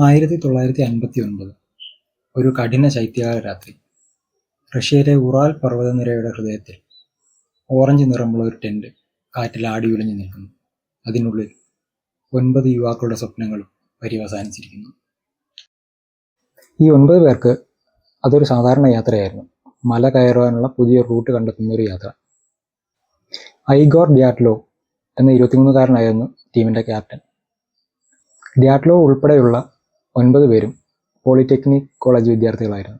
ആയിരത്തി തൊള്ളായിരത്തി അൻപത്തി ഒൻപത് ഒരു കഠിന ശൈത്യകാല രാത്രി. റഷ്യയിലെ ഉറാൽ പർവതനിരയുടെ ഹൃദയത്തിൽ ഓറഞ്ച് നിറമുള്ള ഒരു ടെന്റ് കാറ്റിൽ ആടി ഉലഞ്ഞു നിൽക്കുന്നു. അതിനുള്ളിൽ ഒൻപത് യുവാക്കളുടെ സ്വപ്നങ്ങളും പര്യവസാനിച്ചിരിക്കുന്നു. ഈ ഒൻപത് പേർക്ക് അതൊരു സാധാരണ യാത്രയായിരുന്നു. മല കയറുവാനുള്ള പുതിയ റൂട്ട് കണ്ടെത്തുന്ന ഒരു യാത്ര. ഐഗോർ ഡ്യാറ്റ്ലോ എന്ന ഇരുപത്തിമൂന്നുകാരനായിരുന്നു ടീമിന്റെ ക്യാപ്റ്റൻ. ഡ്യാറ്റ്ലോ ഉൾപ്പെടെയുള്ള ഒൻപത് പേരും പോളിടെക്നിക് കോളേജ് വിദ്യാർത്ഥികളായിരുന്നു.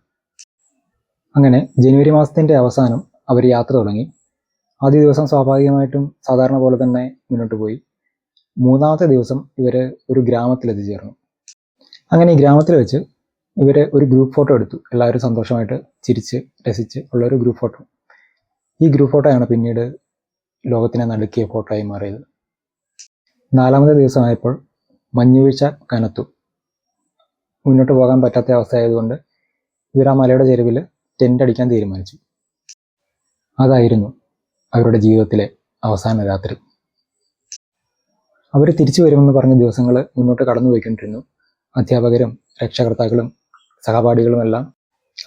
അങ്ങനെ ജനുവരി മാസത്തിന്റെ അവസാനം അവർ യാത്ര തുടങ്ങി. ആദ്യ ദിവസം സ്വാഭാവികമായിട്ടും സാധാരണ പോലെ തന്നെ മുന്നോട്ട് പോയി. മൂന്നാമത്തെ ദിവസം ഇവർ ഒരു ഗ്രാമത്തിൽ എത്തിച്ചേർന്നു അങ്ങനെ ഈ ഗ്രാമത്തിൽ വെച്ച് ഇവർ ഒരു ഗ്രൂപ്പ് ഫോട്ടോ എടുത്തു. എല്ലാവരും സന്തോഷമായിട്ട് ചിരിച്ച് രസിച്ച് ഉള്ള ഒരു ഗ്രൂപ്പ് ഫോട്ടോ. ഈ ഗ്രൂപ്പ് ഫോട്ടോയാണ് പിന്നീട് ലോകത്തിനെ നടുക്കിയ ഫോട്ടോ ആയി മാറിയത്. നാലാമത്തെ ദിവസമായപ്പോൾ മഞ്ഞുവീഴ്ച കനത്തു. മുന്നോട്ട് പോകാൻ പറ്റാത്ത അവസ്ഥയായതുകൊണ്ട് ഇവർ ആ മലയുടെ ചെരുവിൽ ടെന്റ് അടിക്കാൻ തീരുമാനിച്ചു. അതായിരുന്നു അവരുടെ ജീവിതത്തിലെ അവസാന രാത്രി. അവർ തിരിച്ചു വരുമെന്ന് പറഞ്ഞ ദിവസങ്ങൾ മുന്നോട്ട് കടന്നുപോയിക്കൊണ്ടിരുന്നു അധ്യാപകരും രക്ഷകർത്താക്കളും സഹപാഠികളുമെല്ലാം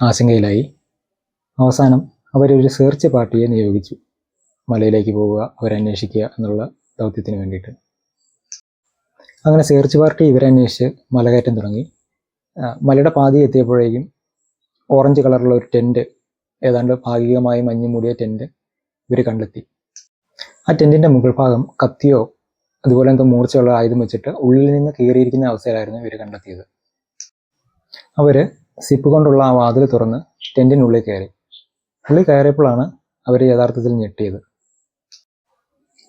ആശങ്കയിലായി. അവസാനം അവരൊരു സെർച്ച് പാർട്ടിയെ നിയോഗിച്ചു. മലയിലേക്ക് പോവുക അവരന്വേഷിക്കുക എന്നുള്ള ദൗത്യത്തിന് വേണ്ടിയിട്ട്. അങ്ങനെ സെർച്ച് പാർട്ടി ഇവരന്വേഷിച്ച് മലകയറ്റം തുടങ്ങി. മലയുടെ പാതി എത്തിയപ്പോഴേക്കും ഓറഞ്ച് കളറുള്ള ഒരു ടെന്റ് ഏതാണ്ട് ഭാഗികമായി മഞ്ഞ് മൂടിയ ടെന്റ് ഇവർ കണ്ടെത്തി. ആ ടെന്റിന്റെ മുകൾ ഭാഗം കത്തിയോ അതുപോലെ എന്തോ മൂർച്ചയുള്ള ആയുധം വെച്ചിട്ട് ഉള്ളിൽ നിന്ന് കീറിയിരിക്കുന്ന അവസ്ഥയിലായിരുന്നു ഇവർ കണ്ടെത്തിയത്. അവർ സിപ്പ് കൊണ്ടുള്ള ആ വാതിൽ തുറന്ന് ടെന്റിനുള്ളിൽ കയറി. ഉള്ളിൽ കയറിയപ്പോഴാണ് അവർ യഥാർത്ഥത്തിൽ ഞെട്ടിയത്.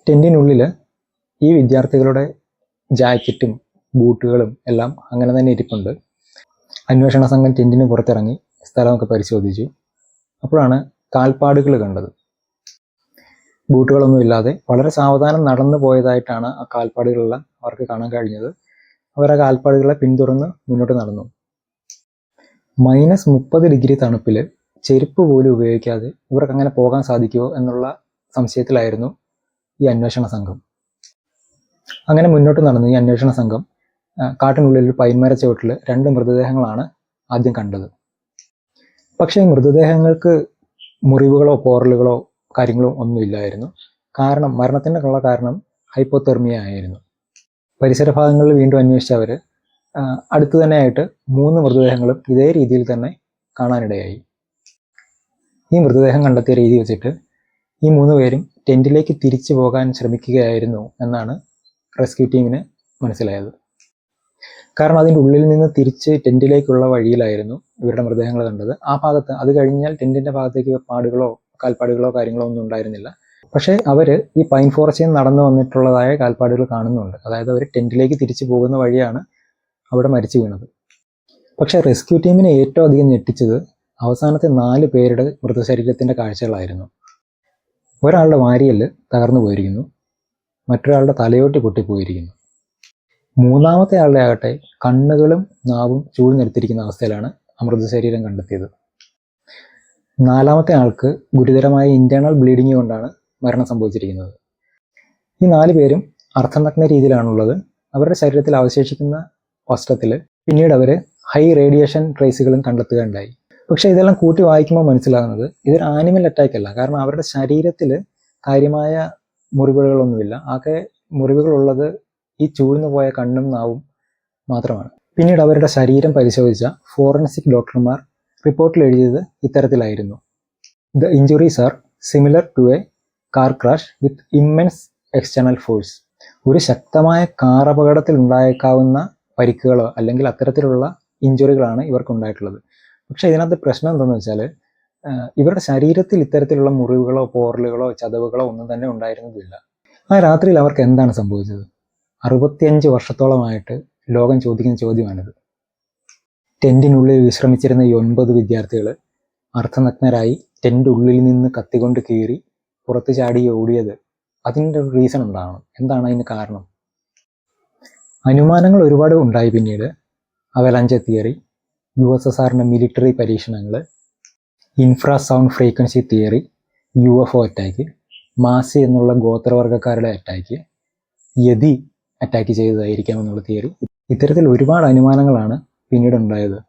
ടെന്റിനുള്ളിൽ ഈ വിദ്യാർത്ഥികളുടെ ജാക്കറ്റും ബൂട്ടുകളും എല്ലാം അങ്ങനെ തന്നെ ഇരിപ്പുണ്ട്. അന്വേഷണ സംഘം ടെന്റിന് പുറത്തിറങ്ങി സ്ഥലമൊക്കെ പരിശോധിച്ചു. അപ്പോഴാണ് കാൽപ്പാടുകൾ കണ്ടത്. ബൂട്ടുകളൊന്നും ഇല്ലാതെ വളരെ സാവധാനം നടന്നു പോയതായിട്ടാണ് ആ കാൽപ്പാടുകളുള്ള അവർക്ക് കാണാൻ കഴിഞ്ഞത്. അവർ ആ കാൽപ്പാടുകളെ പിന്തുടർന്ന് മുന്നോട്ട് നടന്നു. മൈനസ് മുപ്പത് ഡിഗ്രി തണുപ്പിൽ ചെരുപ്പ് പോലും ഉപയോഗിക്കാതെ ഇവർക്ക് അങ്ങനെ പോകാൻ സാധിക്കുമോ എന്നുള്ള സംശയത്തിലായിരുന്നു ഈ അന്വേഷണ സംഘം. അങ്ങനെ മുന്നോട്ട് നടന്നു ഈ അന്വേഷണ സംഘം കാട്ടിനുള്ളിൽ ഒരു പൈന്മര ചുവട്ടിൽ രണ്ട് മൃതദേഹങ്ങളാണ് ആദ്യം കണ്ടത്. പക്ഷേ ഈ മൃതദേഹങ്ങൾക്ക് മുറിവുകളോ പോറലുകളോ കാര്യങ്ങളോ ഒന്നുമില്ലായിരുന്നു. കാരണം മരണത്തിന്റെ ഉള്ള കാരണം ഹൈപ്പോതെർമിയ ആയിരുന്നു. പരിസര ഭാഗങ്ങളിൽ വീണ്ടും അന്വേഷിച്ചവർ അടുത്തു തന്നെയായിട്ട് മൂന്ന് മൃതദേഹങ്ങളും ഇതേ രീതിയിൽ തന്നെ കാണാനിടയായി. ഈ മൃതദേഹം കണ്ടെത്തിയ രീതി വെച്ചിട്ട് ഈ മൂന്ന് പേരും ടെന്റിലേക്ക് തിരിച്ചു പോകാൻ ശ്രമിക്കുകയായിരുന്നു എന്നാണ് റെസ്ക്യൂ ടീമിന് മനസ്സിലായത്. കാരണം അതിന്റെ ഉള്ളിൽ നിന്ന് തിരിച്ച് ടെന്റിലേക്കുള്ള വഴിയിലായിരുന്നു ഇവരുടെ മൃതദേഹങ്ങൾ കണ്ടത്. ആ ഭാഗത്ത് അത് കഴിഞ്ഞാൽ ടെന്റിന്റെ ഭാഗത്തേക്ക് പാടുകളോ കാൽപ്പാടുകളോ കാര്യങ്ങളോ ഒന്നും ഉണ്ടായിരുന്നില്ല. പക്ഷേ അവർ ഈ പൈൻ ഫോറസ്റ്റിൽ നിന്ന് നടന്നു വന്നിട്ടുള്ളതായ കാൽപ്പാടുകൾ കാണുന്നുണ്ട്. അതായത് അവർ ടെന്റിലേക്ക് തിരിച്ചു പോകുന്ന വഴിയാണ് അവിടെ മരിച്ചു വീണത്. പക്ഷേ റെസ്ക്യൂ ടീമിനെ ഏറ്റവും അധികം ഞെട്ടിച്ചത് അവസാനത്തെ നാല് പേരുടെ മൃതശരീരത്തിന്റെ കാഴ്ചകളായിരുന്നു. ഒരാളുടെ വാരിയൽ തകർന്നു പോയിരിക്കുന്നു. മറ്റൊരാളുടെ തലയോട്ടി പൊട്ടിപ്പോയിരിക്കുന്നു. മൂന്നാമത്തെ ആളുടെ ആകട്ടെ കണ്ണുകളും നാവും ചൂഴ്ന്നെടുത്തിരിക്കുന്ന അവസ്ഥയിലാണ് അമൃത ശരീരം കണ്ടെത്തിയത്. നാലാമത്തെ ആൾക്ക് ഗുരുതരമായ ഇന്റേണൽ ബ്ലീഡിങ് കൊണ്ടാണ് മരണം സംഭവിച്ചിരിക്കുന്നത്. ഈ നാല് പേരും അർത്ഥനഗ്ന രീതിയിലാണുള്ളത്. അവരുടെ ശരീരത്തിൽ അവശേഷിക്കുന്ന വസ്ത്രത്തിൽ പിന്നീട് അവർ ഹൈ റേഡിയേഷൻ ട്രേസുകളും കണ്ടെത്തുകയുണ്ടായി. പക്ഷേ ഇതെല്ലാം കൂട്ടി വായിക്കുമ്പോൾ മനസ്സിലാകുന്നത് ഇതൊരു ആനിമൽ അറ്റാക്ക് അല്ല. കാരണം അവരുടെ ശരീരത്തിൽ കാര്യമായ മുറിവുകളൊന്നുമില്ല. ആകെ മുറിവുകളുള്ളത് ഈ ചൂഴ്ന്നു പോയ കണ്ണും നാവും മാത്രമാണ്. പിന്നീട് അവരുടെ ശരീരം പരിശോധിച്ച ഫോറൻസിക് ഡോക്ടർമാർ റിപ്പോർട്ടിൽ എഴുതിയത് ഇത്തരത്തിലായിരുന്നു. The injuries are similar to a car crash with immense external force ഒരു ശക്തമായ കാർ അപകടത്തിൽ ഉണ്ടായേക്കാവുന്ന പരിക്കുകളോ അല്ലെങ്കിൽ അത്തരത്തിലുള്ള ഇഞ്ചുറികളാണ് ഇവർക്ക് ഉണ്ടായിട്ടുള്ളത്. പക്ഷേ ഇതിനകത്ത് പ്രശ്നം എന്താണെന്ന് വെച്ചാൽ ഇവരുടെ ശരീരത്തിൽ ഇത്തരത്തിലുള്ള മുറിവുകളോ പോറലുകളോ ചതവുകളോ ഒന്നും തന്നെ ഉണ്ടായിരുന്നതില്ല. ആ രാത്രിയിൽ അവർക്ക് എന്താണ് സംഭവിച്ചത്? അറുപത്തിയഞ്ച് വർഷത്തോളമായിട്ട് ലോകം ചോദിക്കുന്ന ചോദ്യമാണിത്. ടെന്റിനുള്ളിൽ വിശ്രമിച്ചിരുന്ന ഈ ഒൻപത് വിദ്യാർത്ഥികൾ അർത്ഥനഗ്നരായി ടെന്റ് ഉള്ളിൽ നിന്ന് കത്തിക്കൊണ്ട് കീറി പുറത്ത് ചാടി ഓടിയത് അതിന്റെ ഒരു റീസൺ എന്താണ്? എന്താണ് അതിന് കാരണം? അനുമാനങ്ങൾ ഒരുപാട് ഉണ്ടായി പിന്നീട്. Avalanche theory U S S ആറിന്റെ മിലിറ്ററി പരീക്ഷണങ്ങൾ infrasound frequency theory U F O attack Mansi എന്നുള്ള ഗോത്രവർഗക്കാരുടെ അറ്റാക്ക് യതി അറ്റാക്ക് ചെയ്തതായിരിക്കാം എന്നുള്ള തിയറി ഇത്തരത്തിൽ ഒരുപാട് അനുമാനങ്ങളാണ് പിന്നീട് ഉണ്ടായത്.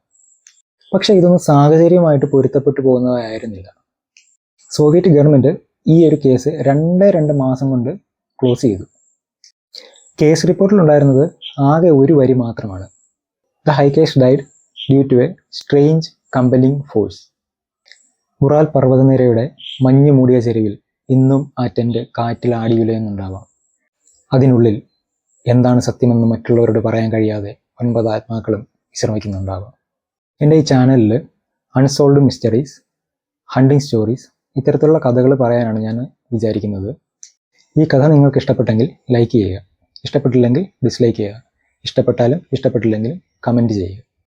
പക്ഷേ ഇതൊന്നും സാഹചര്യമായിട്ട് പൊരുത്തപ്പെട്ടു പോകുന്നതായിരുന്നില്ല. സോവിയറ്റ് ഗവൺമെന്റ് ഈ ഒരു കേസ് രണ്ട് രണ്ട് മാസം കൊണ്ട് ക്ലോസ് ചെയ്തു. കേസ് റിപ്പോർട്ടിലുണ്ടായിരുന്നത് ആകെ ഒരു വരി മാത്രമാണ്. The hikers died due to a strange compelling force Ural പർവതനിരയുടെ മഞ്ഞ് മൂടിയ ചെരുവിൽ ഇന്നും ആ ടെന്റ് കാറ്റിൽ ആടിയുലയുന്നുണ്ടാവാം. അതിനുള്ളിൽ എന്താണ് സത്യമെന്ന് മറ്റുള്ളവരോട് പറയാൻ കഴിയാതെ ഒൻപത് ആത്മാക്കളും വിശ്രമിക്കുന്നുണ്ടാകും എന്റെ ഈ ചാനലിൽ അൺസോൾഡ് മിസ്റ്ററീസ് ഹണ്ടിങ് സ്റ്റോറീസ് ഇത്തരത്തിലുള്ള കഥകൾ പറയാനാണ് ഞാൻ വിചാരിക്കുന്നത്. ഈ കഥ നിങ്ങൾക്ക് ഇഷ്ടപ്പെട്ടെങ്കിൽ ലൈക്ക് ചെയ്യുക. ഇഷ്ടപ്പെട്ടില്ലെങ്കിൽ ഡിസ്ലൈക്ക് ചെയ്യുക. ഇഷ്ടപ്പെട്ടാലും ഇഷ്ടപ്പെട്ടില്ലെങ്കിലും കമന്റ് ചെയ്യുക.